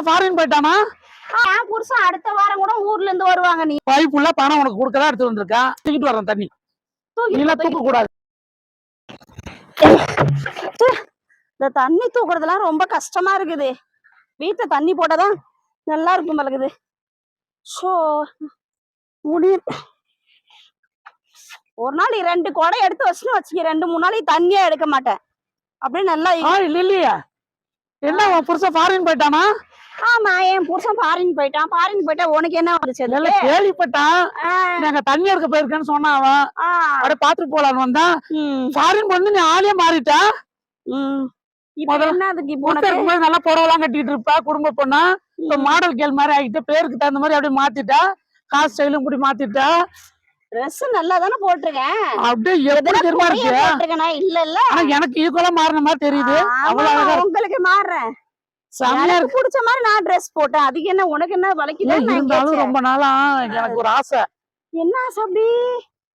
புருஷன் ஃபாரின் போயிட்டானா? என் புருஷன் அடுத்த வாரம் கூட ஊர்ல இருந்து வருவாங்க நீ. பைப்புள்ள பணம் உனக்கு கொடுக்கதான் எடுத்து வந்திருக்கான் தூக்கிட்டு வரேன் தண்ணி. நீல தூக்க கூடாது இந்த தண்ணி தூக்குறதுலாம் ரொம்ப கஷ்டமா இருக்குது. வீட்டுல தண்ணி போட்டாதான் நல்லா இருக்கும் பழகுது ஷோ முடியும் ஒரு நாள் ரெண்டு குடம் எடுத்து வச்சுன்னு வச்சுக்க. ரெண்டு மூணு நாளைக்கு தண்ணியே எடுக்க மாட்டேன். அப்படியே நல்லா இல்லையா. என்ன உன் புருஷன் ஃபாரின் போயிட்டானா? ஆமா என் புருஷன் ஃபாரின் போயிட்டான். ஃபாரின் போயிட்டா உனக்கு என்ன வந்துச்சு இல்ல? கேள்விப்பட்டான். நாங்க தண்ணி எடுக்க போயிருக்கேன்னு சொன்னான் அவன். அப்படியே பாத்துட்டு போலான்னு வந்தான். ஃபாரின் வந்து நீ ஆளே மாறிட்டா? நல்லா புடவெல்லாம் கட்டிட்டு இருப்பா குடும்ப பொண்ணா. இப்ப மாடல் கேள் மாதிரி ஆகிட்டு பேருக்கு தகுந்த மாதிரி அப்படியே மாத்திட்டா. காசு ஸ்டைலும் இப்படி மாத்திட்டா. ட்ரெஸ் நல்லா தானே போட்டிருக்கேன். அப்படியே எப்படி தெரியுமா இருக்கு போட்டிருக்கேனா? இல்ல இல்ல. ஆனா எனக்கு ஈக்குவலா மாறின மாதிரி தெரியுது. அவ்வளவு. உங்களுக்கு மாறுறேன். எனக்கு பிடிச்ச மாதிரி நான் ட்ரெஸ் போட்டேன். அதுக்கு என்ன உனக்கு என்ன வலிக்குதா இருந்தாலும். ரொம்ப நாளா எனக்கு ஒரு ஆசை. என்ன ஆசை அப்படி?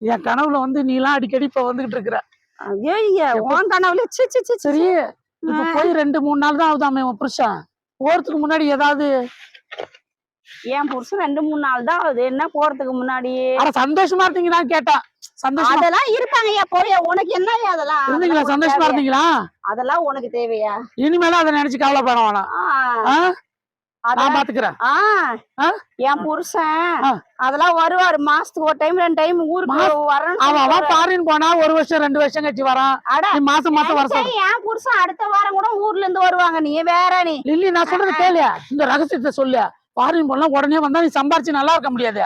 என் கனவுல வந்து நீ எல்லாம் அடிக்கடி இப்ப வந்துகிட்டு இருக்கிற. ஐயோ உன் கனவுல. சரி இப்ப போய் ரெண்டு மூணு நாள் தான் ஆகுதாமே உன் புருஷன். போறதுக்கு முன்னாடி ஏதாவது என் புருஷன் ரெண்டு மூணு நாள் தான் ஆகுது. என்ன போறதுக்கு முன்னாடி? சந்தோஷமா இருந்தீங்களா கேட்டேன் சந்தோஷமா அதெல்லாம் இருப்பாங்கய்யா போய் உனக்கு என்னய்யா அதெல்லாம்? இருந்தீங்களா? சந்தோஷமா? இருந்தீங்களா? அதெல்லாம் உனக்கு தேவையா? இனிமேலும் அதை நினைச்சு கவலைப்பட வேணாம்? அத- நான் பாத்துக்கிறேன்? என் புருஷன். அதெல்லாம் வருவாரு. மாசத்துக்கு ஒரு டைம் ரெண்டு டைம் ஊருக்கு வரணும் அவன் அவன் ஃபாரின் போனா ஒரு வருஷம் ரெண்டு வருஷம் கழிச்சு வரான். மாசம் மாசம் வர என் புருஷன் அடுத்த வாரம் கூட ஊர்ல இருந்து வருவாங்க. நீ வேற நீ. லில்லி நான் சொல்றது கேளு இந்த ரகசியத்தை சொல்லு ஃபாரின் போனா உடனே வந்தா நீ சம்பாரிச்சு நல்லா இருக்க முடியாது.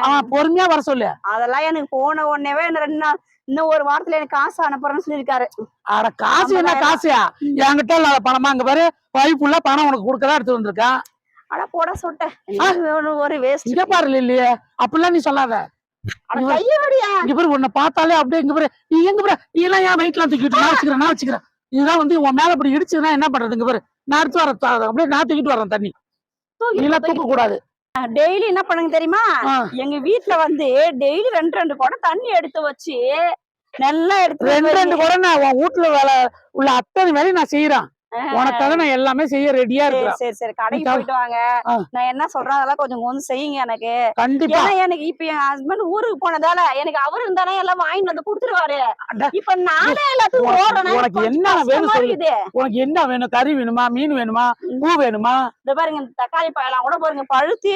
அவன் பொறுமையா வர சொல்லு. அதெல்லாம் எனக்கு போன உடனேவே ரெண்டு நாள் இன்னும் ஒரு வாரத்துல எனக்கு காசு அனுப்புறேன்னு சொல்லியிருக்காரு. அட காசு என்ன காசுயா என்கிட்ட இல்லாத பணமா? அங்க பாரு பைப்புள்ள பணம் உனக்கு கொடுக்கதான் எடுத்து வந்திருக்கான் அட போட சொட்டேன் ஒரு- வேஸ்ட் இங்க பாரு லில்லி. அப்படிலாம் நீ சொல்லாத. இங்க பாரு. உன்னை பார்த்தாலே அப்படியே இங்க பாரு. நீ எங்க பாரு? நீ எல்லாம் என் வயிற்றுல தூக்கிட்டு நான் வச்சுக்கிறேன் நான் வச்சுக்கிறேன். வந்து உன் மேல இப்படி இடிச்சுன்னா என்ன பண்றது? இங்க பாரு. நான் எடுத்து வரேன் அப்படியே நான் தூக்கிட்டு வரேன் தண்ணி. எல்லாம் தூக்க கூடாது டெய்லி என்ன பண்ணுங்க தெரியுமா. எங்க வீட்ல வந்து டெய்லி ரெண்டு ரெண்டு குடம் தண்ணி எடுத்து வச்சு நல்லா எடுத்து ரெண்டு ரெண்டு வைங்க. கூட நான் வீட்டுல வேலை உள்ள அத்தனை வேலையும் நான் செய்யறேன். உனக்காக நான் எல்லாமே செய்ய ரெடியா சரி இருக்கிறேன். சரி சரி. கடைக்கு போயிட்டு வாங்க. நான் என்ன சொல்றேன் அதெல்லாம் கொஞ்சம் கொஞ்சம் செய்யுங்க எனக்கு. கண்டிப்பா. எனக்கு இப்ப என் ஹஸ்பண்ட் ஊருக்கு போனதால எனக்கு அவர் இருந்தானே எல்லாம் வாங்கிட்டு வந்து கொடுத்துருவாரு. இப்ப நானே எல்லாத்துக்கும் ஓடுறேன் உனக்கு என்ன வேணும். உனக்கு என்ன வேணும்? கறி வேணுமா? மீன் வேணுமா? பூ வேணுமா? இந்த பாருங்க இந்த தக்காளி பழம் கூட பாருங்க பழுத்து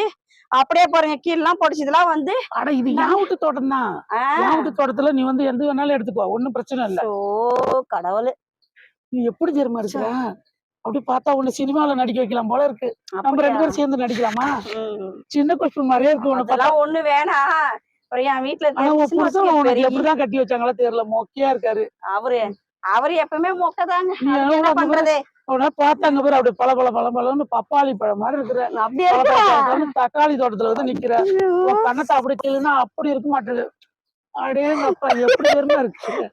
அப்படியே பாருங்க கீழெல்லாம் போட்டுச்சு இதெல்லாம் வந்து அட இது என் வீட்டு தோட்டம் தான் என் வீட்டு தோட்டத்துல நீ வந்து எந்த வேணாலும் எடுத்துக்கோ. ஒண்ணும் பிரச்சனை இல்ல. ஓ கடவுள். நீ எப்படி தெரியுமா இருக்கிற? அப்படி பார்த்தா உன்னை சினிமால நடிக்க வைக்கலாம் போல இருக்கு. நம்ம ரெண்டு பேரும் சேர்ந்து நடிக்கலாமா? சின்ன குஷ்பு மாதிரியே இருக்கு பார்த்தா அதெல்லாம் ஒண்ணு வேணாம் என் வீட்டுல உனக்கு எப்படிதான் கட்டி வச்சாங்களோ தெரியல மொக்கையா இருக்காரு. அவரு அவரு எப்பவுமே மொக்கதாங்க. பண்றது? பார்த்தாங்க பேர் அப்படி பல பல பல பலன்னு பப்பாளி பழம் மாதிரி இருக்கிற. அப்படியே தக்காளி தோட்டத்துல வந்து நிக்கிற. கண்ணத்தை அப்படி கிள்ளுனா அப்படி இருக்க மாட்டேது அடே அப்பா எப்படி இருக்கு?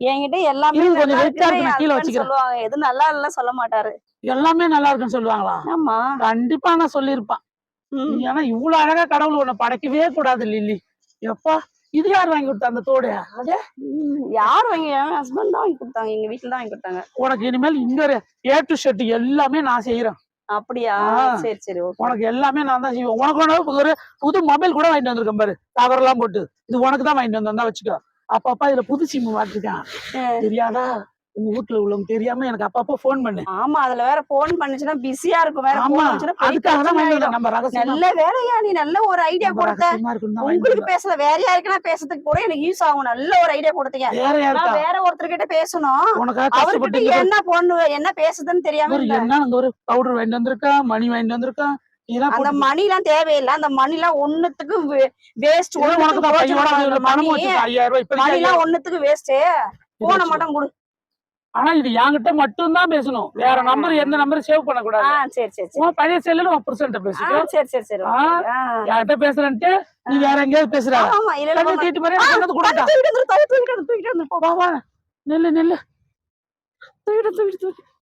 என்கிட்ட எல்லாமே எது நல்லா இல்ல சொல்ல மாட்டாரு. எல்லாமே நல்லா இருக்குன்னு சொல்லுவாங்களா? ஆமா. கண்டிப்பா நான் சொல்லியிருப்பான். ம். ஏன்னா இவ்வளவு அழகா கடவுள் உன்னை படைக்கவே கூடாது லில்லி. எப்பா இது யார் வாங்கி கொடுத்தா அந்த தோடு? யார் வாங்கி என் ஹஸ்பண்ட் தான் வாங்கி கொடுத்தாங்க. எங்க வீட்டுல தான் வாங்கி கொடுத்தாங்க. உனக்கு இனிமேல் இங்க ஏ டு ஷர்ட் எல்லாமே நான் செய்யறேன் அப்படியா. சரி சரி உனக்கு எல்லாமே நான் தான் செய்வேன். உனக்கு ஒரு புது மொபைல் கூட வாங்கிட்டு வந்திருக்கேன் பாரு. கவர் எல்லாம் போட்டு. இது உனக்கு தான் வாங்கிட்டு வந்தா வச்சுக்கோ. அப்பப்பா இதுல புது சிம் மாட்டிருக்கான். தெரியாதா? உங்க வீட்டுல உள்ளவங்க தெரியாம எனக்கு அப்பப்போ ஃபோன் பண்ணு. ஆமா அதுல வேற போன் பண்ணுச்சுன்னா பிஸியா இருக்கும் வேற நம்ம ரகசியமா நல்ல வேலையா நீ நல்ல ஒரு ஐடியா கொடுத்த. உங்களுக்கு. பேசல வேற யாருக்குன்னா பேசுறதுக்கு கூட எனக்கு யூஸ் ஆகும். நல்ல ஒரு ஐடியா கொடுத்தீங்க. வேற நான் வேற ஒருத்தர்கிட்ட பேசணும். அவர்கிட்ட என்ன பொண்ணு என்ன பேசுதுன்னு தெரியாம. என்ன ஒரு பவுடர் வாங்கிட்டு வந்திருக்கான் மணி வாங்கிட்டு வந்திருக்கான் இதெல்லாம் அந்த மணி எல்லாம் தேவையில்லை. அந்த மணி எல்லாம் ஒண்ணுத்துக்கு வேஸ்ட் மணி எல்லாம் ஒண்ணுத்துக்கு வேஸ்ட் போன. மட்டும் கொடு. ஆனா இது என்கிட்ட மட்டும் தான் பேசணும். வேற நம்பர் எந்த நம்பரும் சேவ் பண்ண கூடாது சரி சரி உன் பழைய செல்லுல உன் புருஷன்ட்ட ஆ, பேசிக்கோ. சரி சரி சரி. யார்கிட்ட பேசுறேன்ட்டு நீ வேற எங்கேயாவது பேசுற ஆமா இல்ல. தீட்டு மாதிரி கொண்டு கொடுத்தா தூக்கிட்டு வந்து, தூக்கிட்டு வந்து, தூக்கிட்டு போ. வா நில்லு நில்லு. தூக்கிட்டு தூக்கிட்டு வந்து.